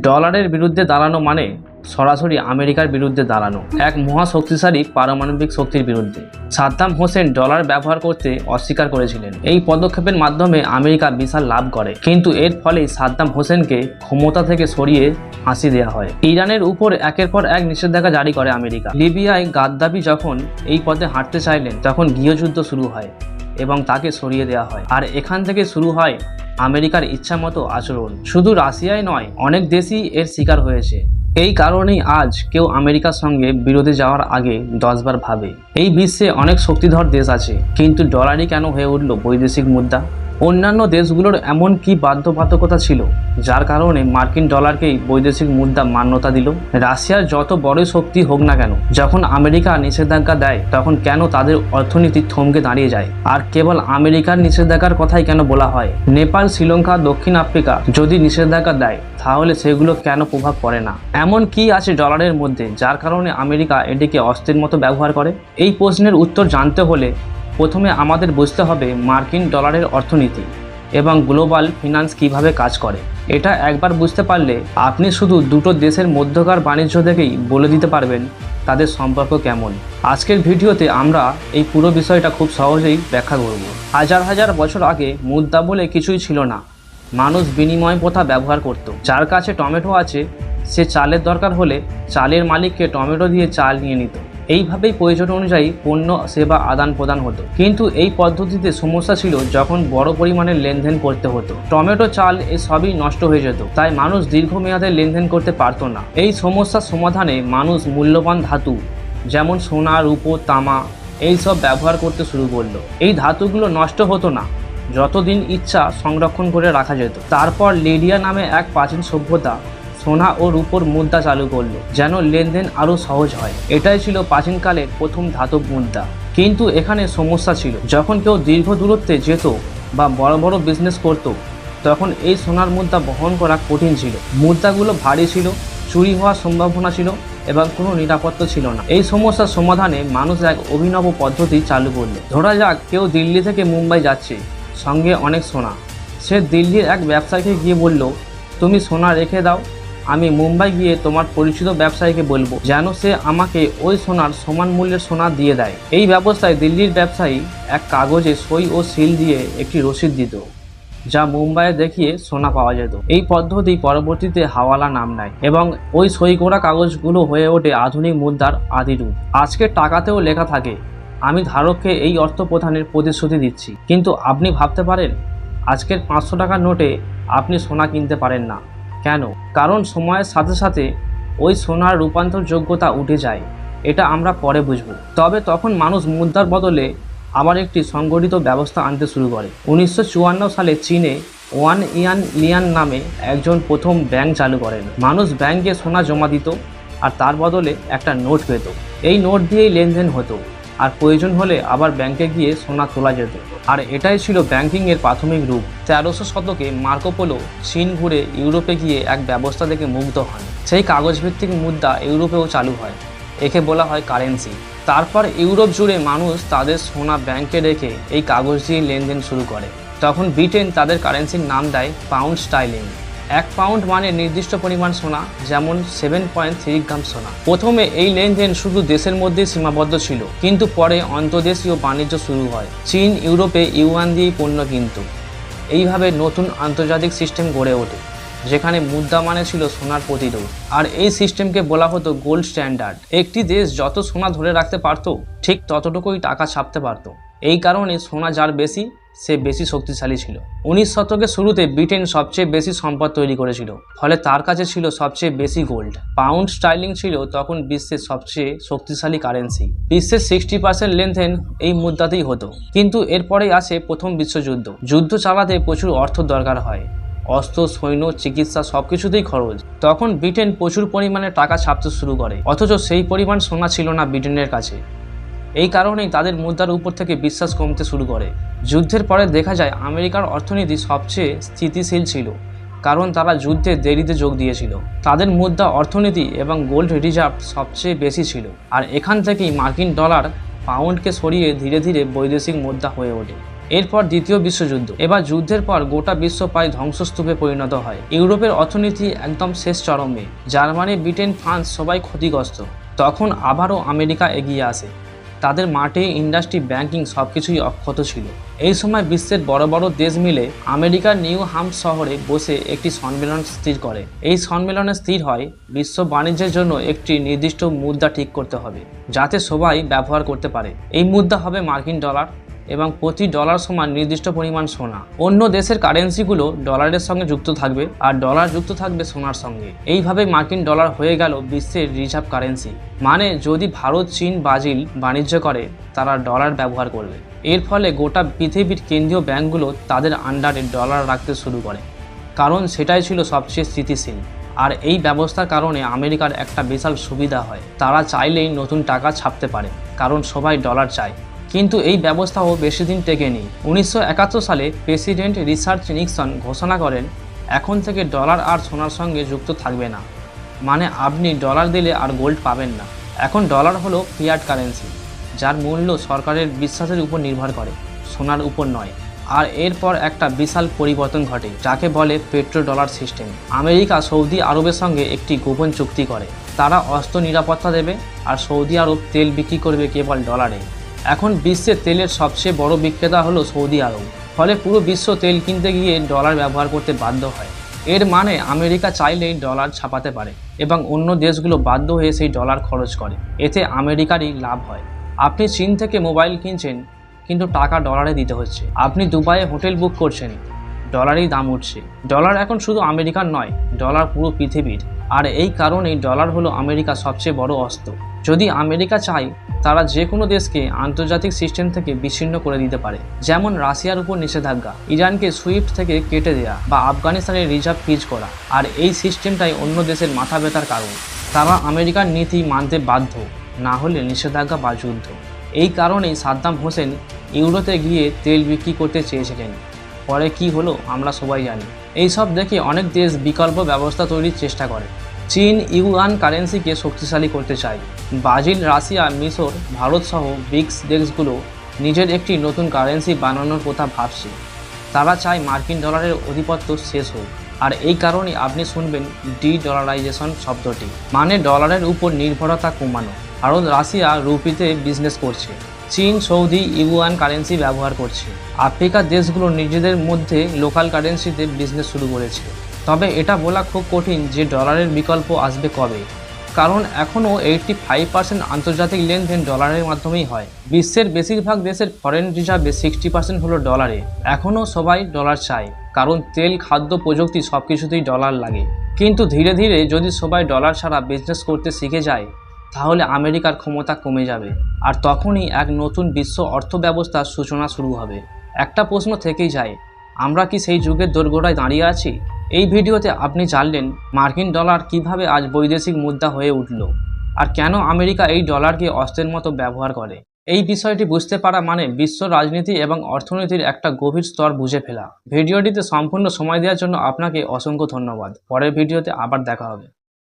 ডলারের বিরুদ্ধে দাঁড়ানো মানে সরাসরি আমেরিকার বিরুদ্ধে দাঁড়ানো। এক মহা শক্তিশালী পারমাণবিক শক্তির বিরুদ্ধে। সাদ্দাম হোসেন ডলার ব্যবহার করতে অস্বীকার করেছিলেন। এই পদক্ষেপের মাধ্যমে আমেরিকা বিশাল লাভ করে। কিন্তু এর ফলে সাদ্দাম হোসেনকে ক্ষমতা থেকে সরিয়ে ফাঁসি দেওয়া হয়। ইরানের উপর একের পর এক নিষেধাজ্ঞা জারি করে আমেরিকা। লিবিয়ায় গাদ্দাফি যখন এই পথে হাঁটতে চাইলেন, তখন গৃহযুদ্ধ শুরু হয় এবং তাকে সরিয়ে দেওয়া হয়। আর এখান থেকে শুরু হয় আমেরিকার ইচ্ছামতো আচরণ। শুধু রাশিয়ায় নয়, অনেক দেশই এর শিকার হয়েছে। এই কারণেই আজ কেউ আমেরিকার সঙ্গে বিরোধে যাওয়ার আগে দশবার ভাবে। এই বিশ্বে অনেক শক্তিধর দেশ আছে, কিন্তু ডলারই কেন হয়ে উঠল বৈদেশিক মুদ্রা? অন্যান্য দেশগুলোর এমন কি বাধ্যবাধকতা ছিল? যার কারণে মার্কিন ডলারকেই বৈদেশিক মুদ্রা মান্যতা দিল। রাশিয়ার যত বড় শক্তি হোক না কেন, যখন আমেরিকা নিষেধাজ্ঞা দেয়, তখন কেন তাদের অর্থনীতি থমকে দাঁড়িয়ে যায়? আর কেবল আমেরিকার নিষেধাজ্ঞার কথাই কেন বলা হয়? নেপাল, শ্রীলঙ্কা, দক্ষিণ আফ্রিকা যদি নিষেধাজ্ঞা দেয়, তাহলে সেগুলো কেন প্রভাব পড়ে না? এমন কি আছে ডলারের মধ্যে, যার কারণে আমেরিকা এটিকে অস্ত্রের মতো ব্যবহার করে? এই প্রশ্নের উত্তর জানতে হলে প্রথমে আমাদের বুঝতে হবে মার্কিন ডলারের অর্থনীতি এবং গ্লোবাল ফিনান্স কীভাবে কাজ করে। এটা একবার বুঝতে পারলে আপনি শুধু দুটো দেশের মধ্যকার বাণিজ্য থেকেই বলে দিতে পারবেন তাদের সম্পর্ক কেমন। আজকের ভিডিওতে আমরা এই পুরো বিষয়টা খুব সহজেই ব্যাখ্যা করব। হাজার হাজার বছর আগে মুদ্রা বলে কিছুই ছিল না। মানুষ বিনিময় প্রথা ব্যবহার করত। যার কাছে টমেটো আছে, সে চালের দরকার হলে চালের মালিককে টমেটো দিয়ে চাল নিয়ে নিত। এইভাবেই প্রয়োজন অনুযায়ী পণ্য, সেবা, আদান প্রদান হতো। কিন্তু এই পদ্ধতিতে সমস্যা ছিল যখন বড় পরিমাণে লেনদেন করতে হতো। টমেটো, চাল এ সবই নষ্ট হয়ে যেত। তাই মানুষ দীর্ঘমেয়াদে লেনদেন করতে পারতো না। এই সমস্যার সমাধানে মানুষ মূল্যবান ধাতু, যেমন সোনা, রূপো, তামা, এই সব ব্যবহার করতে শুরু করল। এই ধাতুগুলো নষ্ট হতো না। যতদিন ইচ্ছা সংরক্ষণ করে রাখা যেত। তারপর লেডিয়া নামে এক প্রাচীন সভ্যতা সোনা ও রূপোর মুদ্রা চালু করল, যেন লেনদেন আরও সহজ হয়। এটাই ছিল প্রাচীনকালের প্রথম ধাতব মুদ্রা। কিন্তু এখানে সমস্যা ছিল। যখন কেউ দীর্ঘ দূরত্বে যেত বা বড় বড় বিজনেস করত, তখন এই সোনার মুদ্রা বহন করা কঠিন ছিল। মুদ্রাগুলো ভারী ছিল, চুরি হওয়ার সম্ভাবনা ছিল এবং কোনো নিরাপত্তা ছিল না। এই সমস্যার সমাধানে মানুষ এক অভিনব পদ্ধতি চালু করল। ধরা যাক, কেউ দিল্লি থেকে মুম্বাই যাচ্ছে, সঙ্গে অনেক সোনা। সে দিল্লির এক ব্যবসায়ীকে গিয়ে বলল, তুমি সোনা রেখে দাও আমি মুম্বাই গিয়ে তোমার পরিচিত ব্যবসায়ীকে বলব, যেন সে আমাকে ওই সোনার সমান মূল্যের সোনা দিয়ে দেয়। এই ব্যবস্থায় দিল্লির ব্যবসায়ী এক কাগজে সই ও সিল দিয়ে একটি রসিদ দিত, যা মুম্বাইয়ে দেখিয়ে সোনা পাওয়া যেত। এই পদ্ধতি পরবর্তীতে হাওয়ালা নাম নেয় এবং ওই সই করা কাগজগুলো হয়ে ওঠে আধুনিক মুদ্রার আদিরূপ আজকে টাকাতেও লেখা থাকে, আমি ধারককে এই অর্থ প্রদানের প্রতিশ্রুতি দিচ্ছি, কিন্তু আপনি ভাবতে পারেন, আজকের পাঁচশো টাকার নোটে আপনি সোনা কিনতে পারেন না। কেন? কারণ সময়ের সাথে সাথে ওই সোনার রূপান্তর যোগ্যতা উঠে যায়, এটা আমরা পরে বুঝব। তবে তখন মানুষ মুদ্রার বদলে আবার একটি সংগঠিত ব্যবস্থা আনতে শুরু করে। উনিশশো চুয়ান্ন সালে চীনে ওয়ান ইয়ান লিয়ান নামে একজন প্রথম ব্যাংক চালু করেন। মানুষ ব্যাংকে সোনা জমা দিত আর তার বদলে একটা নোট পেত। এই নোট দিয়েই লেনদেন হতো। আর প্রয়োজন হলে আবার ব্যাংকে গিয়ে সোনা তোলা যেত। আর এটাই ছিল ব্যাংকিংয়ের প্রাথমিক রূপ। তেরোশো শতকে মার্কোপোলো চীন ঘুরে ইউরোপে গিয়ে এক ব্যবস্থা থেকে মুগ্ধ হন সেই কাগজভিত্তিক মুদ্রা ইউরোপেও চালু হয়। একে বলা হয় কারেন্সি। তারপর ইউরোপ জুড়ে মানুষ তাদের সোনা ব্যাংকে রেখে এই কাগজ দিয়ে লেনদেন শুরু করে। তখন ব্রিটেন তাদের কারেন্সির নাম দেয় পাউন্ড স্টাইলিং। এক পাউন্ড মানে নির্দিষ্ট পরিমাণ সোনা, যেমন সেভেন পয়েন্ট থ্রি গ্রাম সোনা। প্রথমে এই লেনদেন শুধু দেশের মধ্যেই সীমাবদ্ধ ছিল, কিন্তু পরে অন্তর্দেশীয় বাণিজ্য শুরু হয়। চীন, ইউরোপে ইউয়ান দিয়েই পণ্য কিনত। এইভাবে নতুন আন্তর্জাতিক সিস্টেম গড়ে ওঠে, যেখানে মুদ্রা মানে ছিল সোনার প্রতিরোধ আর এই সিস্টেমকে বলা হতো গোল্ড স্ট্যান্ডার্ড একটি দেশ যত সোনা ধরে রাখতে পারতো, ঠিক ততটুকুই টাকা ছাপতে পারতো। এই কারণে সোনা যার বেশি, সে বেশি শক্তিশালী ছিল। উনিশ শতকের শুরুতে ব্রিটেন সবচেয়ে বেশি সম্পদ তৈরি করেছিল, ফলে তার কাছে ছিল সবচেয়ে বেশি গোল্ড পাউন্ড স্টাইলিং ছিল তখন বিশ্বের সবচেয়ে শক্তিশালী কারেন্সি বিশ্বের সিক্সটি পার্সেন্ট লেনদেন এই মুদ্রাতেই হতো। কিন্তু এরপরেই আসে প্রথম বিশ্বযুদ্ধ। যুদ্ধ চালাতে প্রচুর অর্থ দরকার হয়। অস্ত্র, সৈন্য, চিকিৎসা সবকিছুতেই খরচ। তখন ব্রিটেন প্রচুর পরিমাণে টাকা ছাপতে শুরু করে। অথচ সেই পরিমাণ সোনা ছিল না ব্রিটেনের কাছে। এই কারণেই তাদের মুদ্রার উপর থেকে বিশ্বাস কমতে শুরু করে। যুদ্ধের পরে দেখা যায়, আমেরিকার অর্থনীতি সবচেয়ে স্থিতিশীল ছিল, কারণ তারা যুদ্ধে দেরিতে যোগ দিয়েছিল। তাদের মুদ্রা, অর্থনীতি এবং গোল্ড রিজার্ভ সবচেয়ে বেশি ছিল, আর এখান থেকেই মার্কিন ডলার পাউন্ডকে সরিয়ে ধীরে ধীরে বৈদেশিক মুদ্রা হয়ে ওঠে। এরপর দ্বিতীয় বিশ্বযুদ্ধ। এবার যুদ্ধের পর গোটা বিশ্ব প্রায় ধ্বংসস্তূপে পরিণত হয়। ইউরোপের অর্থনীতি একদম শেষ চরমে। জার্মানি, ব্রিটেন, ফ্রান্স সবাই ক্ষতিগ্রস্ত। তখন আবারও আমেরিকা এগিয়ে আসে। তাদের মাঠে ইন্ডাস্ট্রি, ব্যাংকিং সব কিছুই অক্ষত ছিল। এই সময় বিশ্বের বড় বড় দেশ মিলে আমেরিকার নিউ হাম শহরে বসে একটি সম্মেলন স্থির করে। এই সম্মেলনে স্থির হয় বিশ্ব বাণিজ্যের জন্য একটি নির্দিষ্ট মুদ্রা ঠিক করতে হবে, যাতে সবাই ব্যবহার করতে পারে। এই মুদ্রা হবে মার্কিন ডলার এবং প্রতি ডলার সমান নির্দিষ্ট পরিমাণ সোনা। অন্য দেশের কারেন্সিগুলো ডলারের সঙ্গে যুক্ত থাকবে আর ডলার যুক্ত থাকবে সোনার সঙ্গে। এইভাবে মার্কিন ডলার হয়ে গেল বিশ্বের রিজার্ভ কারেন্সি। মানে যদি ভারত, চীন, ব্রাজিল বাণিজ্য করে, তারা ডলার ব্যবহার করবে। এর ফলে গোটা পৃথিবীর কেন্দ্রীয় ব্যাংকগুলো তাদের আন্ডারে ডলার রাখতে শুরু করে। কারণ সেটাই ছিল সবচেয়ে স্থিতিশীল। আর এই ব্যবস্থার কারণে আমেরিকার একটা বিশাল সুবিধা হয়। তারা চাইলেই নতুন টাকা ছাপতে পারে, কারণ সবাই ডলার চায়। কিন্তু এই ব্যবস্থাও বেশি দিন টেকেনি। উনিশশো একাত্তর সালে প্রেসিডেন্ট রিচার্ড নিক্সন ঘোষণা করেন, এখন থেকে ডলার আর সোনার সঙ্গে যুক্ত থাকবে না। মানে আপনি ডলার দিলে আর গোল্ড পাবেন না। এখন ডলার হলো ফিয়াট কারেন্সি, যার মূল্য সরকারের বিশ্বাসের উপর নির্ভর করে, সোনার উপর নয়। আর এরপর একটা বিশাল পরিবর্তন ঘটে, যাকে বলে petrodollar system. America Saudi আরবের সঙ্গে একটি গোপন চুক্তি করে, তারা অস্ত্র নিরাপত্তা দেবে আর সৌদি আরব তেল বিক্রি করবে কেবল ডলারে। এখন বিশ্বের তেলের সবচেয়ে বড় বিক্রেতা হলো সৌদি আরব। ফলে পুরো বিশ্ব তেল কিনতে গিয়ে ডলার ব্যবহার করতে বাধ্য হয়। এর মানে আমেরিকা চাইলেই ডলার ছাপাতে পারে এবং অন্য দেশগুলো বাধ্য হয়ে সেই ডলার খরচ করে। এতে আমেরিকারই লাভ হয়। আপনি চীন থেকে মোবাইল কিনছেন, কিন্তু টাকা ডলারে দিতে হচ্ছে। আপনি দুবাইয়ে হোটেল বুক করছেন, ডলারেই দাম উঠছে। ডলার এখন শুধু আমেরিকার নয়, ডলার পুরো পৃথিবীর। আর এই কারণেই ডলার হলো আমেরিকার সবচেয়ে বড় অস্ত্র। যদি আমেরিকা চায়, তারা যে কোনো দেশকে আন্তর্জাতিক সিস্টেম থেকে বিচ্ছিন্ন করে দিতে পারে, যেমন রাশিয়ার উপর নিষেধাজ্ঞা, ইরানকে সুইফট থেকে কেটে দেয়া বা আফগানিস্তানের রিজার্ভ ফ্রিজ করা। আর এই সিস্টেমটাই অন্য দেশের মাথা ব্যথার কারণ। তারা আমেরিকার নীতি মানতে বাধ্য, না হলে নিষেধাজ্ঞা বা যুদ্ধ। এই কারণেই সাদ্দাম হোসেন ইউরোতে গিয়ে তেল বিক্রি করতে চেয়েছিলেন। পরে কি হলো, আমরা সবাই জানি। এইসব দেখে অনেক দেশ বিকল্প ব্যবস্থা তৈরির চেষ্টা করে। চীন ইউয়ান কারেন্সিকে শক্তিশালী করতে চায়। ব্রাজিল, রাশিয়া, মিশর, ভারত সহ ব্রিক্স দেশগুলো নিজের একটি নতুন কারেন্সি বানানোর কথা ভাবছে। তারা চায় মার্কিন ডলারের আধিপত্য শেষ হোক। আর এই কারণে আপনি শুনবেন ডি ডলারাইজেশন শব্দটি। মানে ডলারের উপর নির্ভরতা কমানো। ভারত রাশিয়া রুপিতে বিজনেস করছে। চীন, সৌদি, ইউয়ান কারেন্সি ব্যবহার করছে। আফ্রিকার দেশগুলো নিজেদের মধ্যে লোকাল কারেন্সিতে বিজনেস শুরু করেছে। তবে এটা বলা খুব কঠিন যে ডলারের বিকল্প আসবে কবে। কারণ এখনও এইটটি ফাইভ পার্সেন্ট আন্তর্জাতিক লেনদেন ডলারের মাধ্যমেই হয়। বিশ্বের বেশিরভাগ দেশের ফরেন রিজার্ভে সিক্সটি পার্সেন্ট হলো ডলারে এখনও সবাই ডলার চায়। কারণ তেল, খাদ্য, প্রযুক্তি সব কিছুতেই ডলার লাগে। কিন্তু ধীরে ধীরে যদি সবাই ডলার ছাড়া বিজনেস করতে শিখে যায় তাহলে আমেরিকার ক্ষমতা কমে যাবে। আর তখনই এক নতুন বিশ্ব অর্থ ব্যবস্থার সূচনা শুরু হবে। একটা প্রশ্ন থেকেই যায়, আমরা কি সেই যুগের দোরগোড়ায় দাঁড়িয়ে আছি? এই ভিডিওতে আপনি জানলেন মার্কিন ডলার কীভাবে আজ বৈদেশিক মুদ্রা হয়ে উঠল, আর কেন আমেরিকা এই ডলারকে অস্ত্রের মতো ব্যবহার করে। এই বিষয়টি বুঝতে পারা মানে বিশ্ব রাজনীতি এবং অর্থনীতির একটা গভীর স্তর বুঝে ফেলা। ভিডিওটিতে সম্পূর্ণ সময় দেওয়ার জন্য আপনাকে অসংখ্য ধন্যবাদ। পরের ভিডিওতে আবার দেখা হবে।